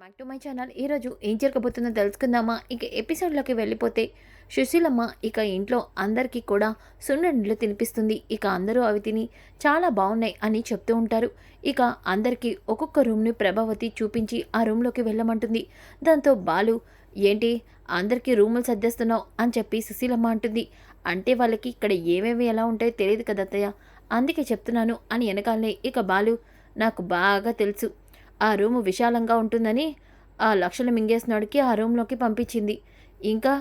Back to my channel ఈరోజు ఏం జరగబోతుందో తెలుసుకుందామా? ఇక ఎపిసోడ్లోకి వెళ్ళిపోతే సుశీలమ్మ ఇక ఇంట్లో అందరికీ కూడా సున్నుండలు తినిపిస్తుంది. ఇక అందరూ అవి తిని చాలా బాగున్నాయి అని చెప్తూ ఉంటారు. ఇక అందరికీ ఒక్కొక్క రూమ్ని ప్రభావతి చూపించి ఆ రూమ్లోకి వెళ్ళమంటుంది. దాంతో బాలు ఏంటి అందరికీ రూములు సర్దేస్తున్నావు? అని చెప్పి సుశీలమ్మ అంటుంది. అంటే వాళ్ళకి ఇక్కడ ఏమేమి ఎలా ఉంటాయో తెలియదు కదా అత్తయ్య. అందుకే చెప్తున్నాను అని వెనకాలనే ఇక బాలు నాకు బాగా తెలుసు. ఆ రూము విశాలంగా ఉంటుందని ఆ లక్షలు మింగేసినాడికి ఆ రూమ్లోకి పంపించింది. ఇంకా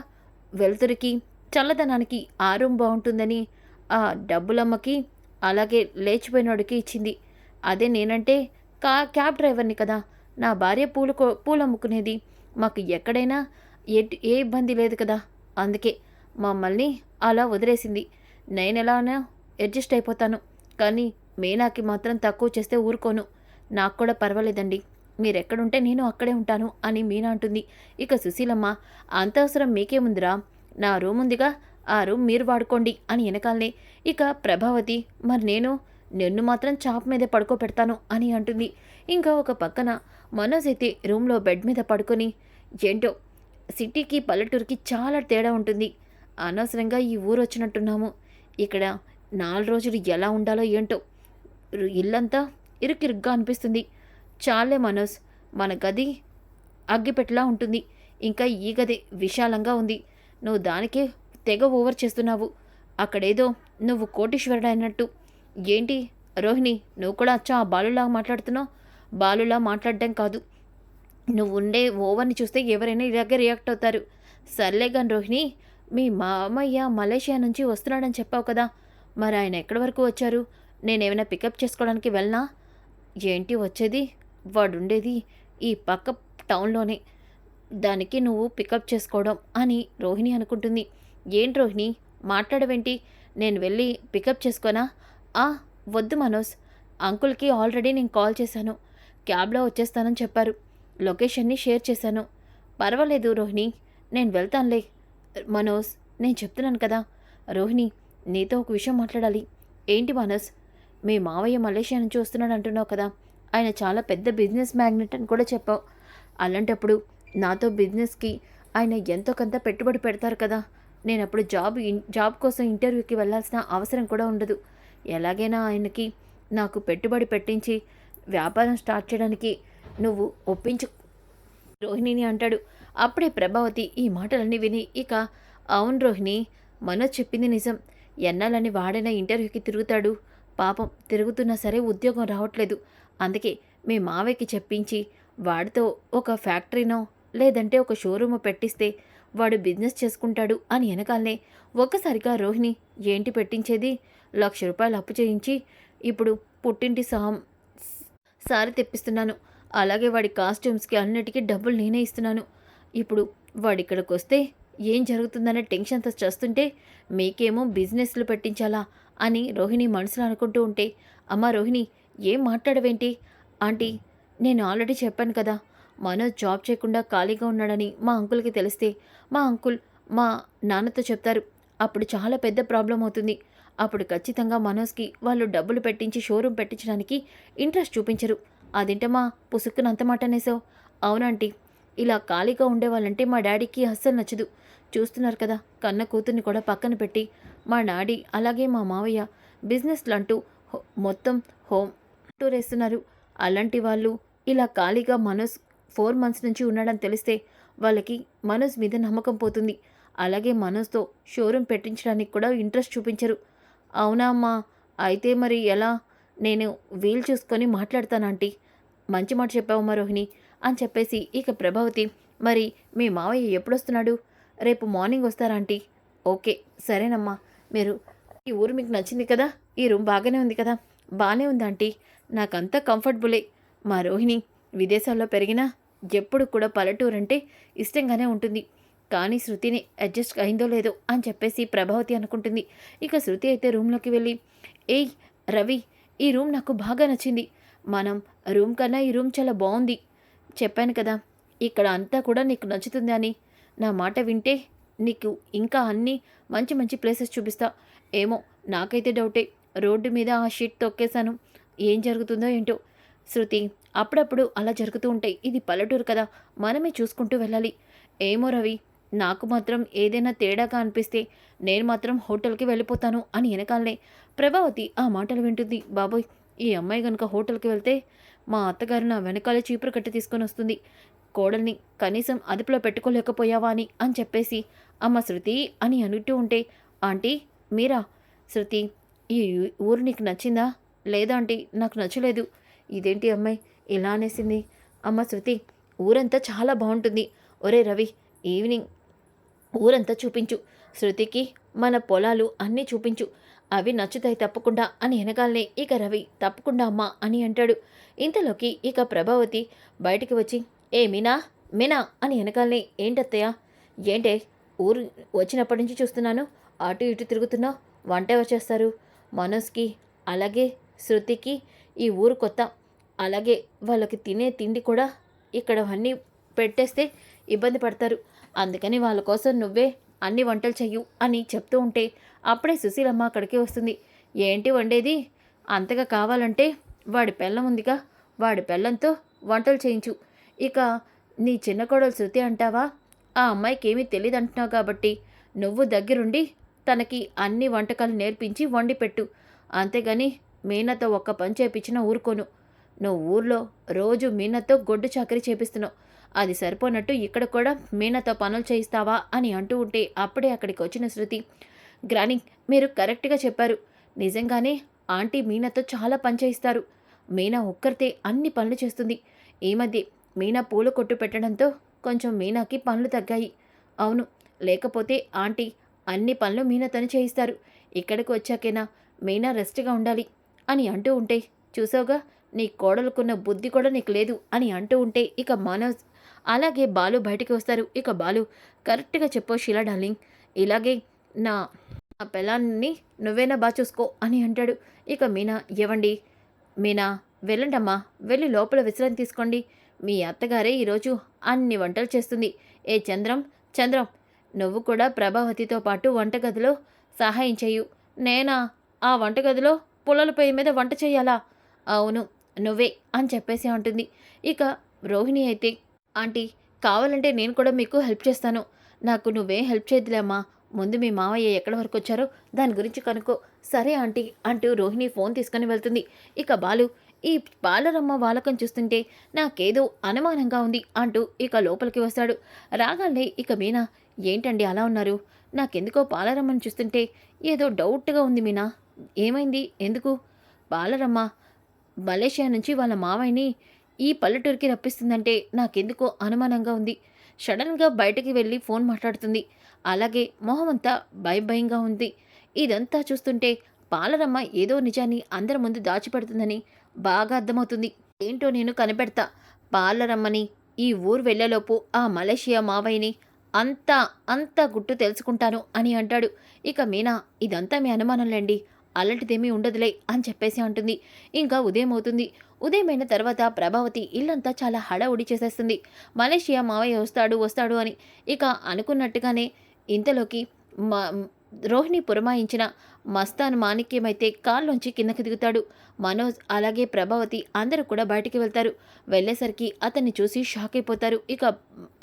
వెలుతురికి చల్లదనానికి ఆ రూమ్ బాగుంటుందని ఆ డబ్బులమ్మకి అలాగే లేచిపోయినోడికి ఇచ్చింది. అదే నేనంటే కా క్యాబ్ డ్రైవర్ని కదా. నా భార్య పూలు పూలు అమ్ముకునేది. మాకు ఎక్కడైనా ఎటు ఏ ఇబ్బంది లేదు కదా. అందుకే మమ్మల్ని అలా వదిలేసింది. నేను ఎలానో అడ్జస్ట్ అయిపోతాను. కానీ మీనాకి మాత్రం తక్కువ చేస్తే ఊరుకోను. నాకు కూడా పర్వాలేదండి. మీరెక్కడుంటే నేను అక్కడే ఉంటాను అని మీనా అంటుంది. ఇక సుశీలమ్మ అంత అవసరం మీకేముందిరా? నా రూమ్ ఉందిగా ఆ రూమ్ మీరు వాడుకోండి అని వెనకాలనే. ఇక ప్రభావతి మరి నేను నిన్ను మాత్రం చాప్ మీదే పడుకోబెడతాను అని అంటుంది. ఇంకా ఒక పక్కన మనోజ్ అయితే రూమ్లో బెడ్ మీద పడుకొని ఏంటో సిటీకి పల్లెటూరుకి చాలా తేడా ఉంటుంది. అనవసరంగా ఈ ఊరు వచ్చినట్టున్నాము. ఇక్కడ నాలుగు రోజులు ఎలా ఉండాలో ఏంటో ఇల్లంతా ఇరుకిరుగ్గా అనిపిస్తుంది. చాలే మనోజ్ మన గది అగ్గిపెట్టలా ఉంటుంది. ఇంకా ఈ గది విశాలంగా ఉంది. నువ్వు దానికే తెగ ఓవర్ చేస్తున్నావు. అక్కడేదో నువ్వు కోటీశ్వరుడు అయినట్టు ఏంటి రోహిణి నువ్వు కూడా అచ్చా ఆ బాలులా మాట్లాడుతున్నావు? బాలులా మాట్లాడడం కాదు. నువ్వు ఉండే ఓవర్ని చూస్తే ఎవరైనా ఇలాగే రియాక్ట్ అవుతారు. సర్లే గాని రోహిణి మీ మామయ్య మలేషియా నుంచి వస్తున్నాడని చెప్పావు కదా. మరి ఆయన ఎక్కడి వరకు వచ్చారు? నేనేమైనా పికప్ చేసుకోవడానికి వెళ్ళనా? ఏంటి వచ్చేది? వాడుండేది ఈ పక్క టౌన్లోనే. దానికి నువ్వు పికప్ చేసుకోవడం అని రోహిణి అనుకుంటుంది. ఏంటి రోహిణి? మాట్లాడవేంటి? నేను వెళ్ళి పికప్ చేసుకోనా? ఆ వద్దు మనోజ్. అంకుల్కి ఆల్రెడీ నేను కాల్ చేశాను. క్యాబ్లో వచ్చేస్తానని చెప్పారు. లొకేషన్ని షేర్ చేశాను. పర్వాలేదు రోహిణి నేను వెళ్తానులే. మనోజ్ నేను చెప్తున్నాను కదా. రోహిణి నీతో ఒక విషయం మాట్లాడాలి. ఏంటి మనోజ్? మీ మావయ్య మలేషియా నుంచి వస్తున్నాడు అంటున్నావు కదా. ఆయన చాలా పెద్ద బిజినెస్ మ్యాగ్నెట్ అని కూడా చెప్పావు. అలాంటప్పుడు నాతో బిజినెస్కి ఆయన ఎంతో కొంత పెట్టుబడి పెడతారు కదా. నేను అప్పుడు జాబ్ ఇన్- జాబ్ కోసం ఇంటర్వ్యూకి వెళ్ళాల్సిన అవసరం కూడా ఉండదు. ఎలాగైనా ఆయనకి నాకు పెట్టుబడి పెట్టించి వ్యాపారం స్టార్ట్ చేయడానికి నువ్వు ఒప్పించు రోహిణిని అంటాడు. అప్పుడే ప్రభావతి ఈ మాటలన్నీ విని ఇక అవును రోహిణి మనోజ్ చెప్పింది నిజం. ఎన్నాలని వాడైనా ఇంటర్వ్యూకి తిరుగుతాడు. పాపం తిరుగుతున్నా సరే ఉద్యోగం రావట్లేదు. అందుకే మీ మావయ్యకి చెప్పించి వాడితో ఒక ఫ్యాక్టరీనో లేదంటే ఒక షోరూమ్ పెట్టిస్తే వాడు బిజినెస్ చేసుకుంటాడు అని వెనకాలనే ఒక్కసారిగా రోహిణి ఏంటి పెట్టించేది? లక్ష రూపాయలు అప్పు చేయించి ఇప్పుడు పుట్టింటి సహం సారి తెప్పిస్తున్నాను. అలాగే వాడి కాస్ట్యూమ్స్కి అన్నిటికీ డబ్బులు నేనే ఇస్తున్నాను. ఇప్పుడు వాడు ఇక్కడికి వస్తే ఏం జరుగుతుందనే టెన్షన్తో చేస్తుంటే మీకేమో బిజినెస్లు పెట్టించాలా? అని రోహిణి మనసులో అనుకుంటూ ఉంటే అమ్మ రోహిణి ఏం మాట్లాడవేంటి? ఆంటీ నేను ఆల్రెడీ చెప్పాను కదా మనోజ్ జాబ్ చేయకుండా ఖాళీగా ఉన్నాడని మా అంకుల్కి తెలిస్తే మా అంకుల్ మా నాన్నతో చెప్తారు. అప్పుడు చాలా పెద్ద ప్రాబ్లం అవుతుంది. అప్పుడు ఖచ్చితంగా మనోజ్కి వాళ్ళు డబ్బులు పెట్టించి షోరూమ్ పెట్టించడానికి ఇంట్రెస్ట్ చూపించరు. అదేంటమ్మా పుసుక్కునంత మాట అనేసావు? అవునంటీ ఇలా ఖాళీగా ఉండేవాళ్ళంటే మా డాడీకి అస్సలు నచ్చదు. చూస్తున్నారు కదా కన్న కూతుర్ని కూడా పక్కన పెట్టి. మా డాడీ అలాగే మా మావయ్య బిజినెస్లు అంటూ మొత్తం హోమ్ టూర్ వేస్తున్నారు. అలాంటి వాళ్ళు ఇలా ఖాళీగా మనోజ్ ఫోర్ మంత్స్ నుంచి ఉన్నాడని తెలిస్తే వాళ్ళకి మనోజ్ మీద నమ్మకం పోతుంది. అలాగే మనోజ్తో షోరూమ్ పెట్టించడానికి కూడా ఇంట్రెస్ట్ చూపించరు. అవునా అమ్మా? అయితే మరి ఎలా? నేను వీలు చూసుకొని మాట్లాడతానంటీ మంచి మాట చెప్పావమ్మా రోహిణి. అని చెప్పేసి ఇక ప్రభావతి మరి మీ మావయ్య ఎప్పుడొస్తున్నాడు? రేపు మార్నింగ్ వస్తారా ఆంటీ? ఓకే సరేనమ్మా. మీరు ఈ ఊరు మీకు నచ్చింది కదా? ఈ రూమ్ బాగానే ఉంది కదా? బాగానే ఉంది ఆంటీ. నాకంతా కంఫర్టబులే. మా రోహిణి విదేశాల్లో పెరిగినా ఎప్పుడు కూడా పల్లెటూరు అంటే ఇష్టంగానే ఉంటుంది. కానీ శృతిని అడ్జస్ట్ అయిందో లేదో అని చెప్పేసి ప్రభావతి అనుకుంటుంది. ఇక శృతి అయితే రూమ్లోకి వెళ్ళి ఏయ్ రవి ఈ రూమ్ నాకు బాగా నచ్చింది. మనం రూమ్ కన్నా ఈ రూమ్ చాలా బాగుంది చెప్పాను కదా ఇక్కడ అంతా కూడా నీకు నచ్చుతుంది అని. నా మాట వింటే నీకు ఇంకా అన్నీ మంచి మంచి ప్లేసెస్ చూపిస్తా. ఏమో నాకైతే డౌటే. రోడ్డు మీద ఆ షీట్ తొక్కేశాను. ఏం జరుగుతుందో ఏంటో. శృతి అప్పుడప్పుడు అలా జరుగుతూ ఉంటాయి. ఇది పల్లెటూరు కదా మనమే చూసుకుంటూ వెళ్ళాలి. ఏమో రవి నాకు మాత్రం ఏదైనా తేడాగా అనిపిస్తే నేను మాత్రం హోటల్కి వెళ్ళిపోతాను అని వెనకాలనే. ప్రభావతి ఆ మాటలు వింటుంది. బాబోయ్ ఈ అమ్మాయి కనుక హోటల్కి వెళ్తే మా అత్తగారు నా వెనకాల చీపురు కట్టి తీసుకొని వస్తుంది. కోడల్ని కనీసం అదుపులో పెట్టుకోలేకపోయావా అని అని చెప్పేసి అమ్మ శృతి అని అంటూ ఉంటే ఆంటీ మీరా? శృతి ఈ ఊరు నీకు నచ్చిందా? లేదా ఆంటీ నాకు నచ్చలేదు. ఇదేంటి అమ్మాయి? ఇలా అనేసింది. అమ్మ శృతి ఊరంతా చాలా బాగుంటుంది. ఒరే రవి ఈవినింగ్ ఊరంతా చూపించు. శృతికి మన పొలాలు అన్నీ చూపించు. అవి నచ్చుతాయి తప్పకుండా అని వెనకాలనే ఇక రవి తప్పకుండా అమ్మా అని అంటాడు. ఇంతలోకి ఇక ప్రభావతి బయటికి వచ్చి ఏ మీనా మీనా అని వెనకాలనే ఏంటత్తయ్య? ఏంటే? ఊరు వచ్చినప్పటి నుంచి చూస్తున్నాను. అటు ఇటు తిరుగుతున్నావు. వంట ఎవరు చేస్తారు? మనోజ్కి అలాగే శృతికి ఈ ఊరు కొత్త. అలాగే వాళ్ళకి తినే తిండి కూడా ఇక్కడ అన్నీ పెట్టేస్తే ఇబ్బంది పడతారు. అందుకని వాళ్ళ కోసం నువ్వే అన్ని వంటలు చెయ్యు అని చెప్తూ ఉంటే అప్పుడే సుశీలమ్మ అక్కడికి వస్తుంది. ఏంటి వండేది? అంతగా కావాలంటే వాడి పెళ్ళం ఉందిగా. వాడి పెళ్ళంతో వంటలు చేయించు. ఇక నీ చిన్న కోడలు శృతి అంటావా? ఆ అమ్మాయికి ఏమీ తెలియదు అంటున్నావు కాబట్టి నువ్వు దగ్గరుండి తనకి అన్ని వంటకాలు నేర్పించి వండి పెట్టు. అంతేగాని మీనాతో ఒక్క పని చేపించినా ఊరుకోను. నువ్వు ఊర్లో రోజు మీనాతో గొడ్డు చాకరీ చేపిస్తున్నావు. అది సరిపోనట్టు ఇక్కడ కూడా మీనాతో పనులు చేయిస్తావా అని అంటూ ఉంటే అప్పుడే అక్కడికి వచ్చిన శృతి గ్రాని మీరు కరెక్ట్గా చెప్పారు. నిజంగానే ఆంటీ మీనాతో చాలా పని చేయిస్తారు. మీనా ఒక్కరితే అన్ని పనులు చేస్తుంది. ఈ మధ్య మీనా పూల కొట్టు పెట్టడంతో కొంచెం మీనాకి పనులు తగ్గాయి. అవును లేకపోతే ఆంటీ అన్ని పనులు మీనాతోనే చేయిస్తారు. ఇక్కడికి వచ్చాకేనా మీనా రెస్ట్గా ఉండాలి అని అంటూ ఉంటే చూసావుగా నీ కోడలుకున్న బుద్ధి కూడా నీకు లేదు అని అంటూ ఉంటే ఇక మనోజ్ అలాగే బాలు బయటికి వస్తారు. ఇక బాలు కరెక్ట్గా చెప్పు షీలా డార్లింగ్. ఇలాగే నా నా పెళ్ళాన్ని నువ్వేనా బాగా చూసుకో అని అంటాడు. ఇక మీనా ఇవ్వండి మీనా వెళ్ళండమ్మా. వెళ్ళి లోపల విశ్రాంతి తీసుకోండి. మీ అత్తగారే ఈరోజు అన్ని వంటలు చేస్తుంది. ఏ చంద్రం? చంద్రం నువ్వు కూడా ప్రభావతితో పాటు వంటగదిలో సహాయం చేయు నేనా? ఆ వంటగదిలో పుల్లల పొయ్యి మీద వంట చేయాలా అవును నువ్వే అని చెప్పేసి అంటుంది. ఇక రోహిణి అయితే ఆంటీ కావాలంటే నేను కూడా మీకు హెల్ప్ చేస్తాను. నాకు నువ్వే హెల్ప్ చేయదులేమ్మా. ముందు మీ మావయ్య ఎక్కడి వరకు వచ్చారో దాని గురించి కనుక్కో. సరే ఆంటీ అంటూ రోహిణి ఫోన్ తీసుకొని వెళ్తుంది. ఇక బాలు ఈ బాలరమ్మ వాలకం చూస్తుంటే నాకేదో అనుమానంగా ఉంది అంటూ ఇక లోపలికి వస్తాడు. రాగానే ఇక మీనా ఏంటండి అలా ఉన్నారు? నాకెందుకో పాలరమ్మను చూస్తుంటే ఏదో డౌట్గా ఉంది మీనా. ఏమైంది? ఎందుకు? బాలరమ్మ మలేషియా నుంచి వాళ్ళ మావయ్యని ఈ పల్లెటూరికి రప్పిస్తుందంటే నాకెందుకో అనుమానంగా ఉంది. సడన్గా బయటకి వెళ్ళి ఫోన్ మాట్లాడుతుంది. అలాగే మొహమంతా భయభయంగా భయం భయంగా ఉంది. ఇదంతా చూస్తుంటే పాలరమ్మ ఏదో నిజాన్ని అందరి ముందు దాచిపెడుతుందని బాగా అర్థమవుతుంది. ఏంటో నేను కనిపెడతా. పాలరమ్మని ఈ ఊరు వెళ్ళేలోపు ఆ మలేషియా మావయ్యని అంతా అంతా గుట్టు తెలుసుకుంటాను అని అంటాడు. ఇక మీనా ఇదంతా మీ అనుమానంలేండి. అలాంటిదేమీ ఉండదులే అని చెప్పేసి అంటుంది. ఇంకా ఉదయం అవుతుంది. ఉదయమైన తర్వాత ప్రభావతి ఇల్లంతా చాలా హడావుడి చేసేస్తుంది. మలేషియా మావయ్య వస్తాడు వస్తాడు అని. ఇక అనుకున్నట్టుగానే ఇంతలోకి మా రోహిణి పురమాయించిన మస్తాన్ మాణిక్యమైతే కాల్లోంచి కిందకి దిగుతాడు. మనోజ్ అలాగే ప్రభావతి అందరూ కూడా బయటికి వెళ్తారు. వెళ్ళేసరికి అతన్ని చూసి షాక్ అయిపోతారు. ఇక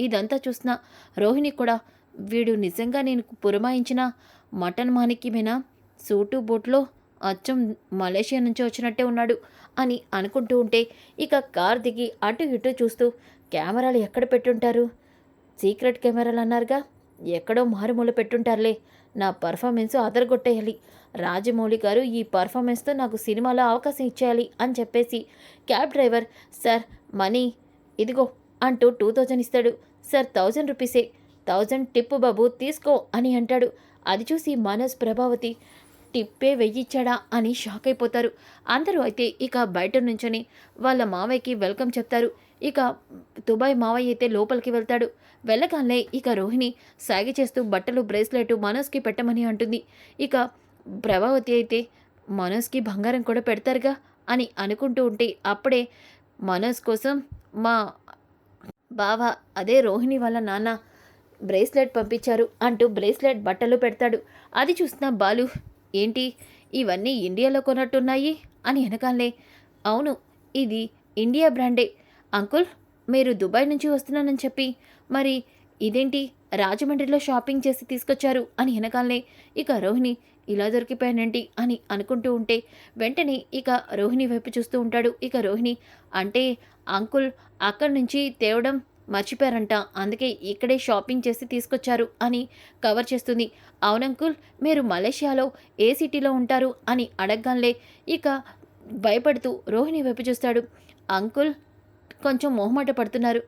ఇదంతా చూసిన రోహిణి కూడా వీడు నిజంగా నేను పురమాయించిన మటన్ మాణిక్యమేనా? సూటు బోట్లో అచ్చం మలేషియా నుంచి వచ్చినట్టే ఉన్నాడు అని అనుకుంటూ ఉంటే ఇక కార్ దిగి అటు ఇటు చూస్తూ కెమెరాలు ఎక్కడ పెట్టుంటారు? సీక్రెట్ కెమెరాలు అన్నారుగా? ఎక్కడో మారుమూల పెట్టుంటారులే. నా పర్ఫార్మెన్స్ అదరగొట్టేయాలి. రాజమౌళి గారు ఈ పర్ఫార్మెన్స్తో నాకు సినిమాలో అవకాశం ఇచ్చేయాలి అని చెప్పేసి. క్యాబ్ డ్రైవర్ సార్ మనీ ఇదిగో అంటూ టూ థౌజండ్ ఇస్తాడు. సార్ థౌజండ్ రూపీసే. థౌజండ్ టిప్ బాబు తీసుకో అని అంటాడు. అది చూసి మనోజ్ ప్రభావతి టిప్పే వెయ్యిచ్చాడా అని షాక్ అయిపోతారు. అందరూ అయితే ఇక బయట నుంచొని వాళ్ళ మావయ్యకి వెల్కమ్ చెప్తారు. ఇక దుబాయ్ మావయ్య అయితే లోపలికి వెళ్తాడు. వెళ్ళగానే ఇక రోహిణి సాగి చేస్తూ బట్టలు బ్రేస్లెట్ మనోజ్కి పెట్టమని అంటుంది. ఇక ప్రభావతి అయితే మనోజ్కి బంగారం కూడా పెడతారుగా అని అనుకుంటూ ఉంటే అప్పుడే మనోజ్ కోసం మా బావ అదే రోహిణి వాళ్ళ నాన్న బ్రేస్లెట్ పంపించారు అంటూ బ్రేస్లెట్ బట్టలు పెడతాడు. అది చూసిన బాలు ఏంటి ఇవన్నీ ఇండియాలో కొన్నట్టున్నాయి? అని వెనకాలే అవును ఇది ఇండియా బ్రాండే. అంకుల్ మీరు దుబాయ్ నుంచి వస్తున్నానని చెప్పి మరి ఇదేంటి రాజమండ్రిలో షాపింగ్ చేసి తీసుకొచ్చారు అని వెనకాలనే ఇక రోహిణి ఇలా దొరికిపోయానండి అని అనుకుంటూ ఉంటే వెంటనే ఇక రోహిణి వైపు చూస్తూ ఉంటాడు. ఇక రోహిణి అంటే అంకుల్ అక్కడి నుంచి తేవడం మర్చిపోయారంట అందుకే ఇక్కడే షాపింగ్ చేసి తీసుకొచ్చారు అని కవర్ చేస్తుంది. అవునంకుల్ మీరు మలేషియాలో ఏ సిటీలో ఉంటారు అని అడగగానే ఇక భయపడుతూ రోహిణి వైపు చూస్తాడు. అంకుల్ కొంచెం మొహమాట పడుతున్నారు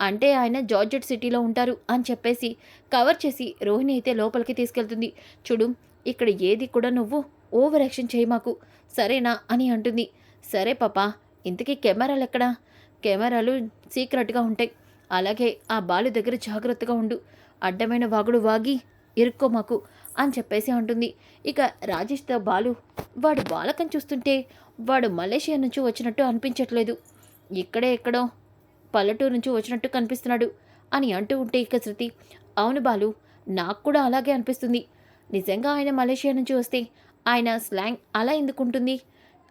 అంటే ఆయన జార్జెట్ సిటీలో ఉంటారు అని చెప్పేసి కవర్ చేసి రోహిణి అయితే లోపలికి తీసుకెళ్తుంది. చూడు ఇక్కడ ఏది కూడా నువ్వు ఓవర్ యాక్షన్ చేయి మాకు. సరేనా అని అంటుంది. సరే పాపా ఇంతకీ కెమెరాలు ఎక్కడా? కెమెరాలు సీక్రెట్గా ఉంటాయి. అలాగే ఆ బాలు దగ్గర జాగ్రత్తగా ఉండు. అడ్డమైన వాగుడు వాగి ఇరుక్కో మాకు అని చెప్పేసి అంటుంది. ఇక రాజేష్తో బాలు వాడు బాలకం చూస్తుంటే వాడు మలేషియా నుంచి వచ్చినట్టు అనిపించట్లేదు. ఇక్కడే ఎక్కడో పల్లెటూరు నుంచి వచ్చినట్టు కనిపిస్తున్నాడు అని అంటూ ఉంటే ఇక శృతి అవును బాలు నాకు కూడా అలాగే అనిపిస్తుంది. నిజంగా ఆయన మలేషియా నుంచి వస్తే ఆయన స్లాంగ్ అలా ఎందుకుంటుంది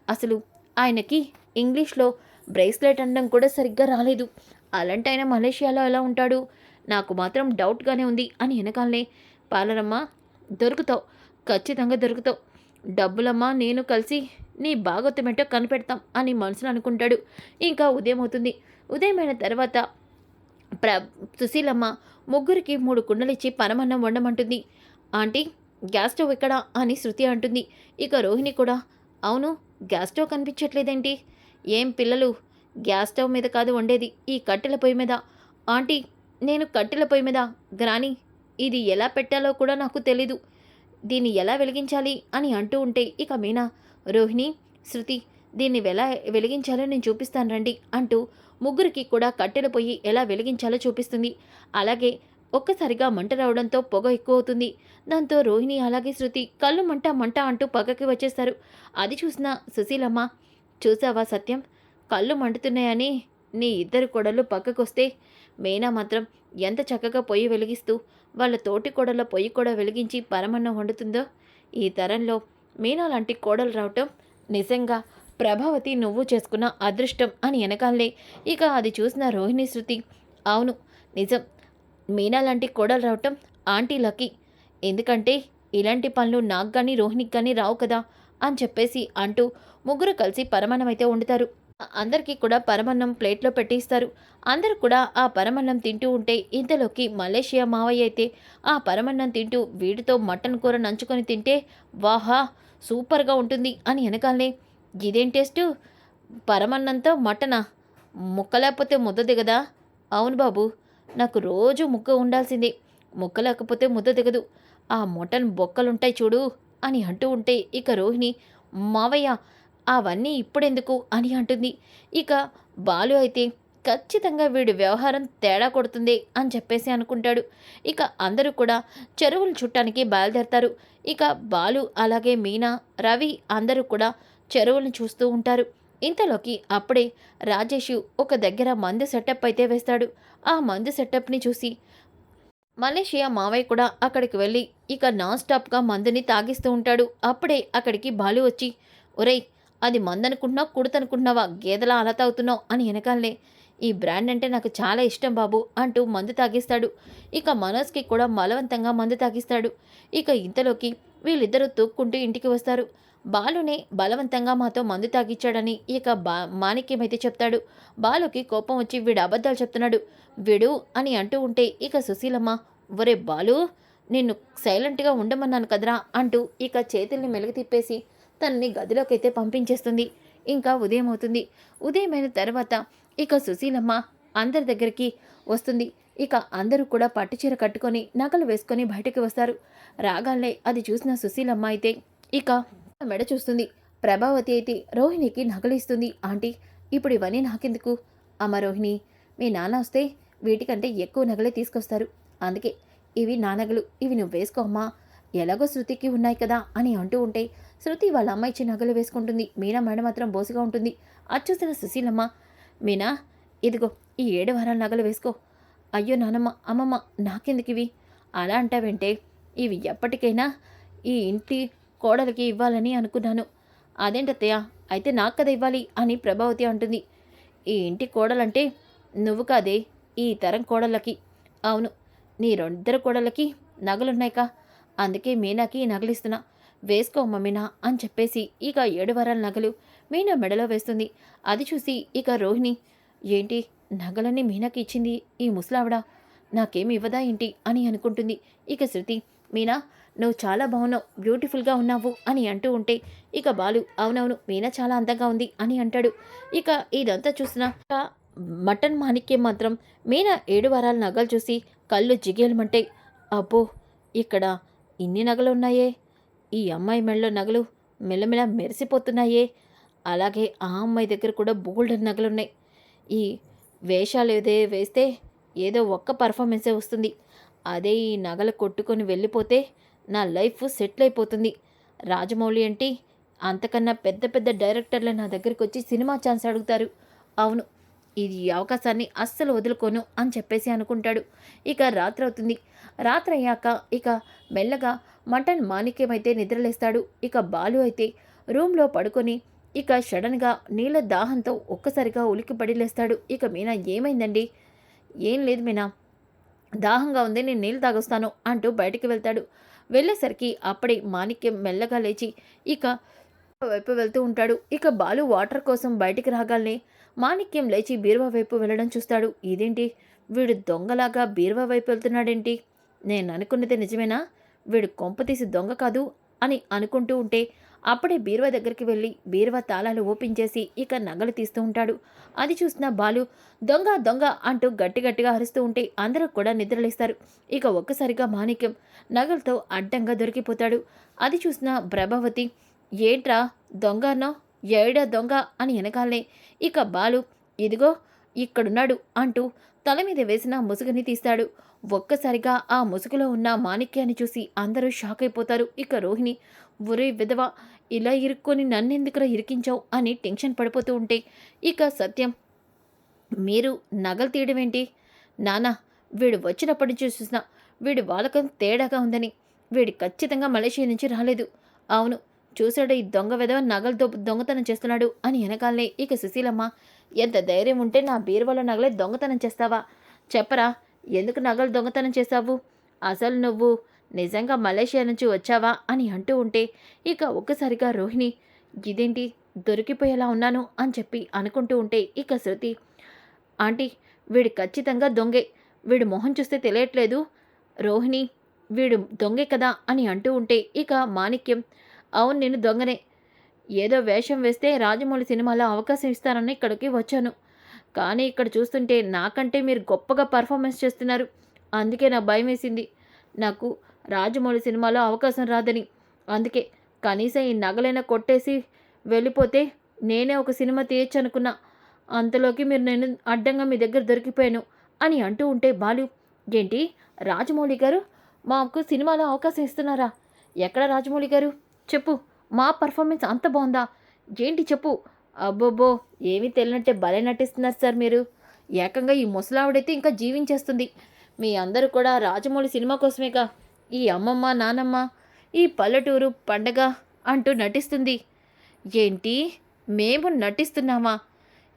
అసలు ఆయనకి ఇంగ్లీష్లో బ్రేస్లెట్ అనడం కూడా సరిగ్గా రాలేదు. అలాంటి ఆయన మలేషియాలో ఎలా ఉంటాడు? నాకు మాత్రం డౌట్గానే ఉంది అని వెనకాలనే పాలరమ్మ దొరుకుతావు ఖచ్చితంగా దొరుకుతావు. డబ్బులమ్మ నేను కలిసి నీ బాగోతమేటో కనిపెడతాం అని మనసులో అనుకుంటాడు. ఇంకా ఉదయం అవుతుంది ఉదయమైన తర్వాత ప్ర సుశీలమ్మ ముగ్గురికి మూడు కుండలిచ్చి పరమన్నం వండమంటుంది. ఆంటీ గ్యాస్ స్టవ్ ఎక్కడా? అని శృతి అంటుంది. ఇక రోహిణి కూడా అవును గ్యాస్ స్టవ్ కనిపించట్లేదేంటి? ఏం పిల్లలు గ్యాస్ స్టవ్ మీద కాదు వండేది ఈ కట్టెల పొయ్యి మీద. ఆంటీ నేను కట్టెల పొయ్యి మీద. గ్రాని ఇది ఎలా పెట్టాలో కూడా నాకు తెలీదు. దీన్ని ఎలా వెలిగించాలి? అని అంటూ ఉంటే ఇక మీనా రోహిణి శృతి దీన్ని ఎలా వెలిగించాలో నేను చూపిస్తాను రండి అంటూ ముగ్గురికి కూడా కట్టెల పొయ్యి ఎలా వెలిగించాలో చూపిస్తుంది. అలాగే ఒక్కసారిగా మంట రావడంతో పొగ ఎక్కువ అవుతుంది దాంతో రోహిణి అలాగే శృతి కళ్ళు మంట మంట అంటూ పక్కకి వచ్చేస్తారు. అది చూసిన సుశీలమ్మ చూసావా సత్యం? కళ్ళు మండుతున్నాయని నీ ఇద్దరు కొడలు పక్కకొస్తే మేనా మాత్రం ఎంత చక్కగా పొయ్యి వెలిగిస్తూ వాళ్ళ తోటి కోడల పొయ్యి కూడా వెలిగించి పరమన్నం వండుతుందో? ఈ తరంలో మీనా లాంటి కోడలు రావటం నిజంగా ప్రభావతి నువ్వు చేసుకున్న అదృష్టం అని వెనకాలే ఇక అది చూసిన రోహిణి శృతి అవును నిజం. మీనా లాంటి కోడలు రావటం ఆంటీ లక్కీ. ఎందుకంటే ఇలాంటి పనులు నాకు కానీ రోహిణికి కానీ రావు కదా అని చెప్పేసి అంటూ ముగ్గురు కలిసి పరమాణమైతే వండుతారు. అందరికీ కూడా పరమన్నం ప్లేట్లో పెట్టిస్తారు. అందరూ కూడా ఆ పరమన్నం తింటూ ఉంటే ఇంతలోకి మలేషియా మావయ్య అయితే ఆ పరమన్నం తింటూ వీటితో మటన్ కూర నంచుకొని తింటే వాహా సూపర్గా ఉంటుంది అని వెనకాలనే ఇదేం టేస్టు? పరమన్నంతో మటనా? ముక్క లేకపోతే ముద్ద దిగదా అవును బాబు నాకు రోజు ముక్క ఉండాల్సిందే. ముక్క లేకపోతే ముద్ద దిగదు. ఆ మటన్ బొక్కలుంటాయి చూడు అని అంటూ ఉంటే ఇక రోహిణి మావయ్య అవన్నీ ఇప్పుడెందుకు? అని అంటుంది. ఇక బాలు అయితే ఖచ్చితంగా వీడి వ్యవహారం తేడా కొడుతుంది అని చెప్పేసి అనుకుంటాడు. ఇక అందరూ కూడా చెరువులు చుట్టానికి బయలుదేరతారు. ఇక బాలు అలాగే మీనా రవి అందరూ కూడా చెరువులను చూస్తూ ఉంటారు. ఇంతలోకి అప్పుడే రాజేష్ ఒక దగ్గర మందు సెటప్ అయితే వేస్తాడు. ఆ మందు సెటప్ని చూసి మలేషియా మావయ్య కూడా అక్కడికి వెళ్ళి ఇక నాన్ స్టాప్గా మందుని తాగిస్తూ ఉంటాడు. అప్పుడే అక్కడికి బాలు వచ్చి ఒరేయ్ అది మందనుకుంటున్నావు కుడతనుకుంటున్నావా గేదెలా అలా తాగుతున్నావు అని వెనకాలనే ఈ బ్రాండ్ అంటే నాకు చాలా ఇష్టం బాబు అంటూ మందు తాగిస్తాడు. ఇక మనోజ్కి కూడా బలవంతంగా మందు తాగిస్తాడు. ఇక ఇంతలోకి వీళ్ళిద్దరూ తూక్కుంటూ ఇంటికి వస్తారు. బాలునే బలవంతంగా మాతో మందు తాగిచ్చాడని ఇక బా మాణిక్యమైతే చెప్తాడు. బాలుకి కోపం వచ్చి వీడు అబద్ధాలు చెప్తున్నాడు. విడు అని అంటూ ఉంటే ఇక సుశీలమ్మ ఒరే బాలు నిన్ను సైలెంట్గా ఉండమన్నాను కదరా అంటూ ఇక చేతుల్ని మెలుగు తిప్పేసి తనని గదిలోకైతే పంపించేస్తుంది. ఇంకా ఉదయం అవుతుంది. ఉదయమైన తర్వాత ఇక సుశీలమ్మ అందరి దగ్గరికి వస్తుంది. ఇక అందరూ కూడా పట్టుచీర కట్టుకొని నగలు వేసుకొని బయటకు వస్తారు. రాగాలే అది చూసిన సుశీలమ్మ అయితే ఇక మెడ చూస్తుంది. ప్రభావతి అయితే రోహిణికి నగలు ఇస్తుంది. ఆంటీ ఇప్పుడు ఇవన్నీ నాకెందుకు? అమ్మ రోహిణి మీ నాన్న వస్తే వీటికంటే ఎక్కువ నగలే తీసుకొస్తారు. అందుకే ఇవి నా నగలు. ఇవి నువ్వు వేసుకో అమ్మా. ఎలాగో శృతికి ఉన్నాయి కదా అని అంటూ ఉంటే శృతి వాళ్ళ అమ్మ ఇచ్చి నగలు వేసుకుంటుంది. మీనా మెడ మాత్రం బోసుగా ఉంటుంది. అది చూసిన సుశీలమ్మ మీనా ఇదిగో ఈ ఏడు వారాల నగలు వేసుకో. అయ్యో నానమ్మ అమ్మమ్మ నాకెందుకు ఇవి అలా అంటావంటే ఇవి ఎప్పటికైనా ఈ ఇంటి కోడలికి ఇవ్వాలని అనుకున్నాను. అదేంటత్తయ్య అయితే నాకు కదా ఇవ్వాలి అని ప్రభావతి అంటుంది. ఈ ఇంటి కోడలంటే నువ్వు కాదే ఈ తరం కోడళ్ళకి. అవును నీ రెండిద్దరు కోడళ్ళకి నగలున్నాయికా. అందుకే మీనాకి ఈ నగలిస్తున్నా వేసుకో అమ్మ మీనా అని చెప్పేసి ఇక ఏడు వారాల నగలు మీనా మెడలో వేస్తుంది. అది చూసి ఇక రోహిణి ఏంటి నగలన్నీ మీనాకి ఇచ్చింది ఈ ముసలావిడ? నాకేమి ఇవ్వదా ఏంటి? అని అనుకుంటుంది. ఇక శృతి మీనా నువ్వు చాలా బాగున్నావు బ్యూటిఫుల్గా ఉన్నావు అని అంటూ ఉంటే ఇక బాలు అవునవును మీనా చాలా అందంగా ఉంది అని అంటాడు. ఇక ఇదంతా చూసిన మటన్ మాణిక్యం మాత్రం మీనా ఏడు వారాల నగలు చూసి కళ్ళు జిగేలమంటే అబ్బో ఇక్కడ ఇన్ని నగలు ఉన్నాయే ఈ అమ్మాయి మెళ్ళలో నగలు మెల్లమెల్ల మెరిసిపోతున్నాయే. అలాగే ఆ అమ్మాయి దగ్గర కూడా బోల్డ్ నగలున్నాయి. ఈ వేషాలు ఏదే వేస్తే ఏదో ఒక్క పర్ఫార్మెన్సే వస్తుంది. అదే ఈ నగలు కొట్టుకొని వెళ్ళిపోతే నా లైఫ్ సెటిల్ అయిపోతుంది రాజమౌళి ఏంటి? అంతకన్నా పెద్ద పెద్ద డైరెక్టర్లు నా దగ్గరికి వచ్చి సినిమా ఛాన్స్ అడుగుతారు. అవును ఇది అవకాశాన్ని అస్సలు వదులుకోను అని చెప్పేసి అనుకుంటాడు. ఇక రాత్రి అవుతుంది రాత్రి అయ్యాక ఇక మెల్లగా మటన్ మాణిక్యం అయితే నిద్రలేస్తాడు. ఇక బాలు అయితే రూమ్లో పడుకొని ఇక సడన్గా నీళ్ళ దాహంతో ఒక్కసారిగా ఉలిక్కిపడి లేస్తాడు. ఇక మీనా ఏమైందండి? ఏం లేదు మీనా దాహంగా ఉంది నేను నీళ్ళు తాగొస్తాను అంటూ బయటికి వెళ్తాడు. వెళ్ళేసరికి అప్పుడే మాణిక్యం మెల్లగా లేచి ఇక వైపు వెళ్తూ ఉంటాడు. ఇక బాలు వాటర్ కోసం బయటికి రాగానే మాణిక్యం లేచి బీరువా వైపు వెళ్ళడం చూస్తాడు. ఇదేంటి? వీడు దొంగలాగా బీరువా వైపు వెళ్తున్నాడేంటి? నేను అనుకున్నది నిజమేనా? వీడు కొంపతీసి దొంగ కాదు అని అనుకుంటూ ఉంటే అప్పుడే బీరువా దగ్గరికి వెళ్ళి బీరువా తాళాలు ఓపెన్ చేసి ఇక నగలు తీస్తూ ఉంటాడు. అది చూసిన బాలు దొంగ దొంగ అంటూ గట్టి గట్టిగా అరుస్తూ ఉంటే అందరూ కూడా నిద్రలేస్తారు. ఇక ఒక్కసారిగా మాణిక్యం నగలతో అడ్డంగా దొరికిపోతాడు. అది చూసిన ప్రభావతి ఏంట్రా దొంగనో ఏడా దొంగ? అని వెనకాలనే. ఇక బాలు ఇదిగో ఇక్కడున్నాడు అంటూ తల మీద వేసిన ముసుగుని తీస్తాడు. ఒక్కసారిగా ఆ ముసుగులో ఉన్న మాణిక్యాన్ని చూసి అందరూ షాక్ అయిపోతారు. ఇక రోహిణి ఒరే విధవ ఇలా ఇరుక్కొని నన్నెందుకురా ఇరికించావు? అని టెన్షన్ పడిపోతూ ఉంటే ఇక సత్యం మీరు నగలు తీయడం ఏంటి? నానా వీడు వచ్చినప్పటి నుంచి చూసిన వీడి వాలకం తేడాగా ఉందని. వీడు ఖచ్చితంగా మలేషియా నుంచి రాలేదు. అవును చూశాడు ఈ దొంగ విధవ నగలు దొంగతనం చేస్తున్నాడు అని వెనకాలనే ఇక సుశీలమ్మ ఎంత ధైర్యం ఉంటే నా బీరువాలో నగలే దొంగతనం చేస్తావా? చెప్పరా ఎందుకు నగలు దొంగతనం చేశావు? అసలు నువ్వు నిజంగా మలేషియా నుంచి వచ్చావా అని అంటూ ఉంటే ఇక ఒక్కసారిగా రోహిణి ఇదేంటి? దొరికిపోయేలా ఉన్నాను అని చెప్పి అనుకుంటూ ఉంటే ఇక శృతి ఆంటీ వీడు ఖచ్చితంగా దొంగే. వీడు మొహం చూస్తే తెలియట్లేదు. రోహిణి వీడు దొంగే కదా అని అంటూ ఉంటే ఇక మాణిక్యం అవును నేను దొంగనే. ఏదో వేషం వేస్తే రాజమౌళి సినిమాలో అవకాశం ఇస్తారని ఇక్కడికి వచ్చాను. కానీ ఇక్కడ చూస్తుంటే నాకంటే మీరు గొప్పగా పర్ఫార్మెన్స్ చేస్తున్నారు. అందుకే నా భయం వేసింది. నాకు రాజమౌళి సినిమాలో అవకాశం రాదని. అందుకే కనీసం ఈ నగలైనా కొట్టేసి వెళ్ళిపోతే నేనే ఒక సినిమా తీయచ్చు అనుకున్నా. అంతలోకి మీరు నేను అడ్డంగా మీ దగ్గర దొరికిపోయాను అని అంటూ ఉంటే బాలు ఏంటి? రాజమౌళి గారు మాకు సినిమాలో అవకాశం ఇస్తున్నారా? ఎక్కడ రాజమౌళి గారు? చెప్పు. మా పర్ఫార్మెన్స్ అంత బాగుందా? ఏంటి చెప్పు. అబ్బోబో ఏమీ తెలియనట్టే భలే నటిస్తున్నారు సార్ మీరు. ఏకంగా ఈ ముసలావిడైతే ఇంకా జీవించేస్తుంది. మీ అందరూ కూడా రాజమౌళి సినిమా కోసమేగా. ఈ అమ్మమ్మ నానమ్మ ఈ పల్లెటూరు పండగ అంటూ నటిస్తుంది. ఏంటి? మేము నటిస్తున్నామా?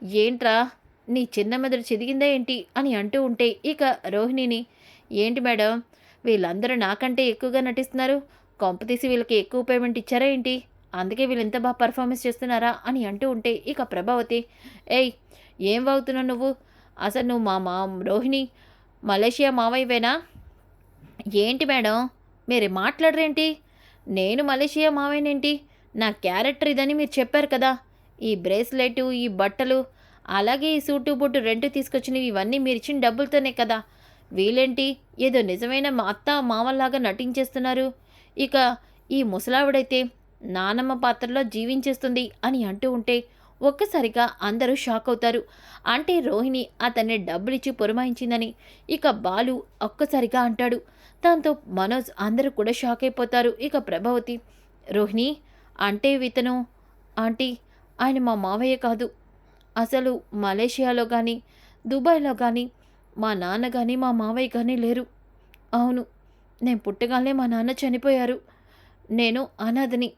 ఏంట్రా? నీ చిన్న మెదడు చెదిగిందా ఏంటి? అని అంటూ ఉంటే ఇక రోహిణిని. ఏంటి మేడం? వీళ్ళందరూ నాకంటే ఎక్కువగా నటిస్తున్నారు. కొంపతీసి వీళ్ళకి ఎక్కువ పేమెంట్ ఇచ్చారా ఏంటి? అందుకే వీళ్ళు ఇంత బాగా పర్ఫార్మెన్స్ చేస్తున్నారా అని అంటూ ఉంటే ఇక ప్రభావతి ఏయ్ ఏం వాగుతున్నావు నువ్వు? అసలు నువ్వు మా మా రోహిణి మలేషియా మావయ్యవేనా? ఏంటి మేడం మీరు మాట్లాడరేంటి? నేను మలేషియా మావయ్యనేంటి? నా క్యారెక్టర్ ఇదని మీరు చెప్పారు కదా. ఈ బ్రేస్లెట్ ఈ బట్టలు అలాగే ఈ సూటు బుట్టు రెంట్ తీసుకొచ్చినవి ఇవన్నీ మీరు ఇచ్చిన డబ్బులతోనే కదా. వీళ్ళేంటి ఏదో నిజమైన మా అత్త మామల్లాగా నటించేస్తున్నారు. ఇక ఈ ముసలావిడైతే నానమ్మ పాత్రలో జీవించేస్తుంది అని అంటూ ఉంటే ఒక్కసారిగా అందరూ షాక్ అవుతారు. అంటే రోహిణి అతన్ని డబ్బులిచ్చి పురమాయించిందని ఇక బాలు ఒక్కసారిగా అంటాడు. దాంతో మనోజ్ అందరూ కూడా షాక్ అయిపోతారు. ఇక ప్రభావతి రోహిణి అంటే ఇతను ఆంటీ ఆయన మా మావయ్య కాదు. అసలు మలేషియాలో కానీ దుబాయ్లో కానీ మా నాన్న కానీ మా మావయ్య కానీ లేరు. అవును నేను పుట్టగానే మా నాన్న చనిపోయారు. నేను అనాథని.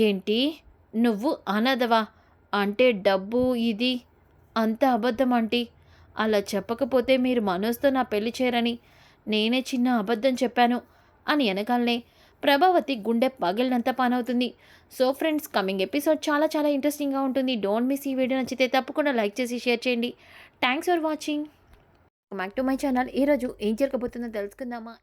ఏంటి? నువ్వు అనాథవా? అంటే డబ్బు ఇది అంత అబద్ధం ఆంటీ. అలా చెప్పకపోతే మీరు మనోజ్తో నా పెళ్ళి చేయరని నేనే చిన్న అబద్ధం చెప్పాను అని వెనకాలనే ప్రభావతి గుండె పగిలినంత పనవుతుంది. సో ఫ్రెండ్స్ కమింగ్ ఎపిసోడ్ చాలా చాలా ఇంట్రెస్టింగ్గా ఉంటుంది. డోంట్ మిస్ ఈ వీడియో నచ్చితే తప్పకుండా లైక్ చేసి షేర్ చేయండి. Thanks for watching. Back to my channel ఈరోజు ఏం జరగబోతుందో తెలుసుకుందామా?